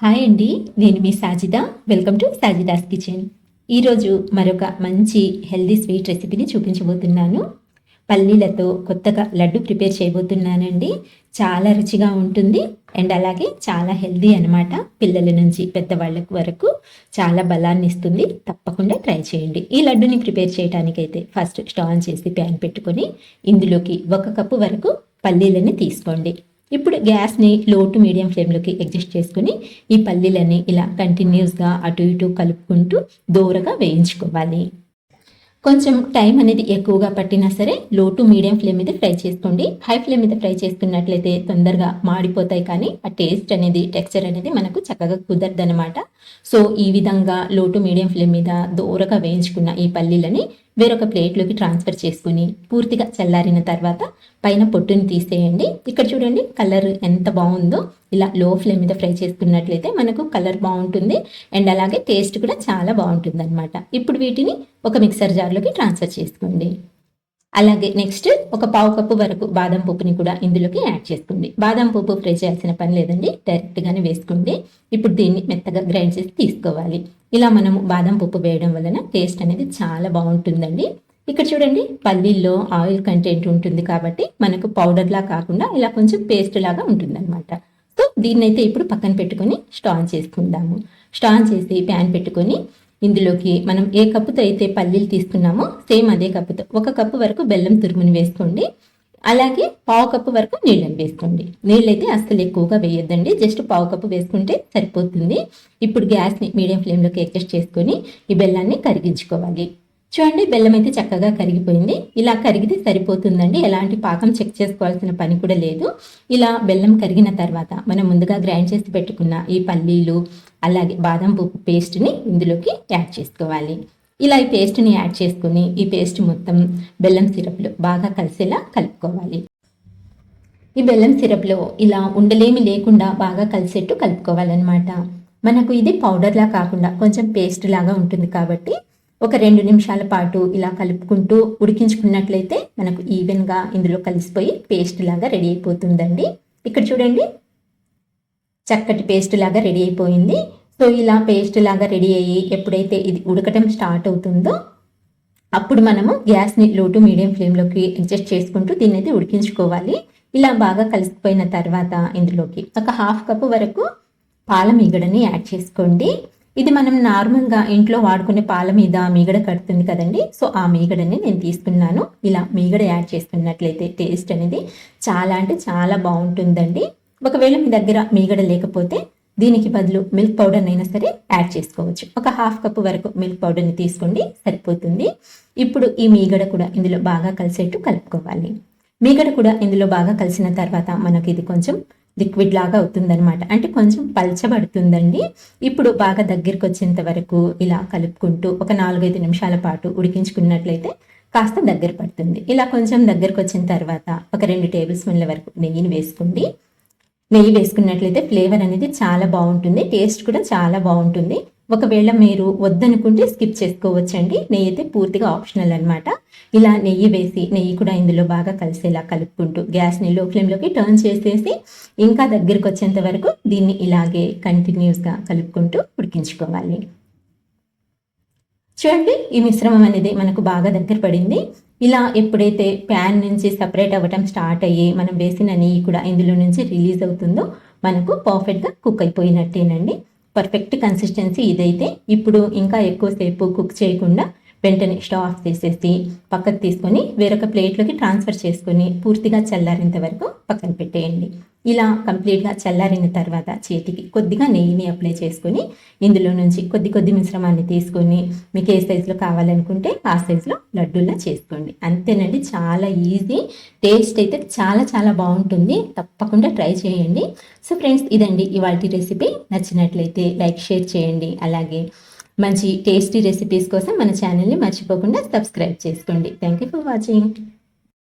Hi అండి నేను మీ Sajida. Welcome to Sajida's kitchen. ఈరోజు మరొక మంచి హెల్దీ స్వీట్ రెసిపీని చూపించబోతున్నాను. పల్లీలతో కొత్తగా లడ్డు ప్రిపేర్ చేయబోతున్నానండి. చాలా రుచిగా ఉంటుంది అండ్ అలాగే చాలా హెల్దీ అనమాట పిల్లల నుంచి పెద్దవాళ్ళకు వరకు చాలా బలాన్ని ఇస్తుంది. తప్పకుండా ట్రై చేయండి. ఈ లడ్డుని ప్రిపేర్ చేయడానికైతే ఫస్ట్ స్టవ్ ఆన్ చేసి ప్యాన్ పెట్టుకొని ఇందులోకి ఒక కప్పు వరకు పల్లీలని తీసుకోండి. ఇప్పుడు గ్యాస్ని లో టు మీడియం ఫ్లేమ్లోకి అడ్జస్ట్ చేసుకుని ఈ పల్లీలని ఇలా కంటిన్యూస్గా అటు ఇటు కలుపుకుంటూ దూరగా వేయించుకోవాలి. కొంచెం టైం అనేది ఎక్కువగా పట్టినా సరే లో టు మీడియం ఫ్లేమ్ మీద ఫ్రై చేసుకోండి. హై ఫ్లేమ్ మీద ఫ్రై చేసుకున్నట్లయితే తొందరగా మాడిపోతాయి కానీ ఆ టేస్ట్ అనేది టెక్స్చర్ అనేది మనకు చక్కగా కుదరదనమాట సో ఈ విధంగా లో టు మీడియం ఫ్లేమ్ మీద దూరగా వేయించుకున్న ఈ పల్లీలని వేరొక ప్లేట్లోకి ట్రాన్స్ఫర్ చేసుకుని పూర్తిగా చల్లారిన తర్వాత పైన పొట్టుని తీసేయండి. ఇక్కడ చూడండి కలర్ ఎంత బాగుందో. ఇలా లో ఫ్లేమ్ మీద ఫ్రై చేసుకున్నట్లయితే మనకు కలర్ బాగుంటుంది. అండ్ అలాగే టేస్ట్ కూడా చాలా బాగుంటుంది అనమాట ఇప్పుడు వీటిని ఒక మిక్సర్ జార్లోకి ట్రాన్స్ఫర్ చేసుకోండి. అలాగే నెక్స్ట్ ఒక పావు కప్పు వరకు బాదం పప్పుని కూడా ఇందులోకి యాడ్ చేసుకోండి. బాదం పప్పు ఫ్రై చేయాల్సిన పని లేదండి డైరెక్ట్గానే వేసుకోండి. ఇప్పుడు దీన్ని మెత్తగా గ్రైండ్ చేసి తీసుకోవాలి. ఇలా మనం బాదం పప్పు వేయడం వలన టేస్ట్ అనేది చాలా బాగుంటుందండి. ఇక్కడ చూడండి పల్లీల్లో ఆయిల్ కంటెంట్ ఉంటుంది కాబట్టి మనకు పౌడర్లా కాకుండా ఇలా కొంచెం పేస్ట్ లాగా ఉంటుందన్నమాట. సో దీన్నైతే ఇప్పుడు పక్కన పెట్టుకొని స్టాన్ చేసుకుందాము. స్టాన్ చేసి ప్యాన్ పెట్టుకొని ఇందులోకి మనం ఏ కప్పుతో అయితే పల్లీలు తీసుకున్నామో సేమ్ అదే కప్పుతో ఒక కప్పు వరకు బెల్లం తురుముని వేసుకోండి. అలాగే పావు కప్పు వరకు నీళ్ళని వేసుకోండి. నీళ్ళైతే అస్సలు ఎక్కువగా వేయొద్దండి. జస్ట్ పావు కప్పు వేసుకుంటే సరిపోతుంది. ఇప్పుడు గ్యాస్ని మీడియం ఫ్లేమ్లోకి అడ్జస్ట్ చేసుకొని ఈ బెల్లాన్ని కరిగించుకోవాలి. చూడండి బెల్లం అయితే చక్కగా కరిగిపోయింది. ఇలా కరిగితే సరిపోతుందండి. ఎలాంటి పాకం చెక్ చేసుకోవాల్సిన పని కూడా లేదు. ఇలా బెల్లం కరిగిన తర్వాత మనం ముందుగా గ్రైండ్ చేసి పెట్టుకున్న ఈ పల్లీలు అలాగే బాదం పప్పు పేస్ట్ని ఇందులోకి యాడ్ చేసుకోవాలి. ఇలా ఈ పేస్ట్ని యాడ్ చేసుకుని ఈ పేస్ట్ మొత్తం బెల్లం సిరప్లో బాగా కలిసేలా కలుపుకోవాలి. ఈ బెల్లం సిరప్లో ఇలా ఉండలేమి లేకుండా బాగా కలిసేట్టు కలుపుకోవాలన్నమాట. మనకు ఇది పౌడర్లా కాకుండా కొంచెం పేస్ట్ లాగా ఉంటుంది కాబట్టి ఒక రెండు నిమిషాల పాటు ఇలా కలుపుకుంటూ ఉడికించుకున్నట్లయితే మనకు ఈవెన్గా ఇందులో కలిసిపోయి పేస్ట్ లాగా రెడీ అయిపోతుందండి. ఇక్కడ చూడండి. చక్కటి పేస్ట్ లాగా రెడీ అయిపోయింది. సో ఇలా పేస్ట్ లాగా రెడీ అయ్యి ఎప్పుడైతే ఇది ఉడకటం స్టార్ట్ అవుతుందో అప్పుడు మనము గ్యాస్ని లో టు మీడియం ఫ్లేమ్లోకి అడ్జస్ట్ చేసుకుంటూ దీన్ని అయితే ఉడికించుకోవాలి. ఇలా బాగా కలిసిపోయిన తర్వాత ఇందులోకి ఒక హాఫ్ కప్ వరకు పాల మీగడని యాడ్ చేసుకోండి. ఇది మనం నార్మల్గా ఇంట్లో వాడుకునే పాల మీద మీగడ కడుతుంది కదండి. సో ఆ మీగడని నేను తీసుకున్నాను. ఇలా మీగడ యాడ్ చేసుకున్నట్లయితే టేస్ట్ అనేది చాలా అంటే చాలా బాగుంటుందండి. ఒకవేళ మీ దగ్గర మీగడ లేకపోతే దీనికి బదులు మిల్క్ పౌడర్ అయినా సరే యాడ్ చేసుకోవచ్చు. ఒక హాఫ్ కప్ వరకు మిల్క్ పౌడర్ని తీసుకోండి సరిపోతుంది. ఇప్పుడు ఈ మీగడ కూడా ఇందులో బాగా కలిసేట్టు కలుపుకోవాలి. మీగడ కూడా ఇందులో బాగా కలిసిన తర్వాత మనకి ఇది కొంచెం లిక్విడ్ లాగా అవుతుందనమాట అంటే కొంచెం పల్చబడుతుందండి. ఇప్పుడు బాగా దగ్గరికి వచ్చేంత వరకు ఇలా కలుపుకుంటూ ఒక నాలుగైదు నిమిషాల పాటు ఉడికించుకున్నట్లయితే కాస్త దగ్గర పడుతుంది. ఇలా కొంచెం దగ్గరకు వచ్చిన తర్వాత ఒక రెండు టేబుల్ స్పూన్ల వరకు నెయ్యిని వేసుకోండి. నెయ్యి వేసుకున్నట్లయితే ఫ్లేవర్ అనేది చాలా బాగుంటుంది టేస్ట్ కూడా చాలా బాగుంటుంది. ఒకవేళ మీరు వద్దనుకుంటే స్కిప్ చేసుకోవచ్చండి. నెయ్యి అయితే పూర్తిగా ఆప్షనల్ అనమాట ఇలా నెయ్యి వేసి నెయ్యి కూడా ఇందులో బాగా కలిసేలా కలుపుకుంటూ గ్యాస్ని లో ఫ్లేమ్లోకి టర్న్ చేసేసి ఇంకా దగ్గరికి వచ్చేంత వరకు దీన్ని ఇలాగే కంటిన్యూస్గా కలుపుకుంటూ ఉడికించుకోవాలి. చూడండి ఈ మిశ్రమం అనేది మనకు బాగా దగ్గర పడింది. ఇలా ఎప్పుడైతే ప్యాన్ నుంచి సపరేట్ అవ్వటం స్టార్ట్ అయ్యి మనం వేసిన నెయ్యి కూడా ఇందులో నుంచి రిలీజ్ అవుతుందో మనకు పర్ఫెక్ట్గా కుక్ అయిపోయినట్టేనండి. పర్ఫెక్ట్ కన్సిస్టెన్సీ ఇదైతే. ఇప్పుడు ఇంకా ఎక్కువసేపు కుక్ చేయకుండా వెంటనే స్టవ్ ఆఫ్ చేసేసి పక్కకు తీసుకొని వేరొక ప్లేట్లోకి ట్రాన్స్ఫర్ చేసుకొని పూర్తిగా చల్లారేంత వరకు పక్కన పెట్టేయండి. ఇలా కంప్లీట్గా చల్లారిన తర్వాత చేతికి కొద్దిగా నెయ్యిని అప్లై చేసుకొని ఇందులో నుంచి కొద్ది కొద్ది మిశ్రమాన్ని తీసుకొని మీకు ఏ సైజులో కావాలనుకుంటే ఆ సైజులో లడ్డూలా చేసుకోండి. అంతేనండి చాలా ఈజీ. టేస్ట్ అయితే చాలా చాలా బాగుంటుంది. తప్పకుండా ట్రై చేయండి. సో ఫ్రెండ్స్ ఇదండి ఇవాళ రెసిపీ. నచ్చినట్లయితే లైక్ షేర్ చేయండి. అలాగే మంచి టేస్టీ రెసిపీస్ కోసం మన ఛానల్ని మర్చిపోకుండా సబ్స్క్రైబ్ చేసుకోండి. Thank you for watching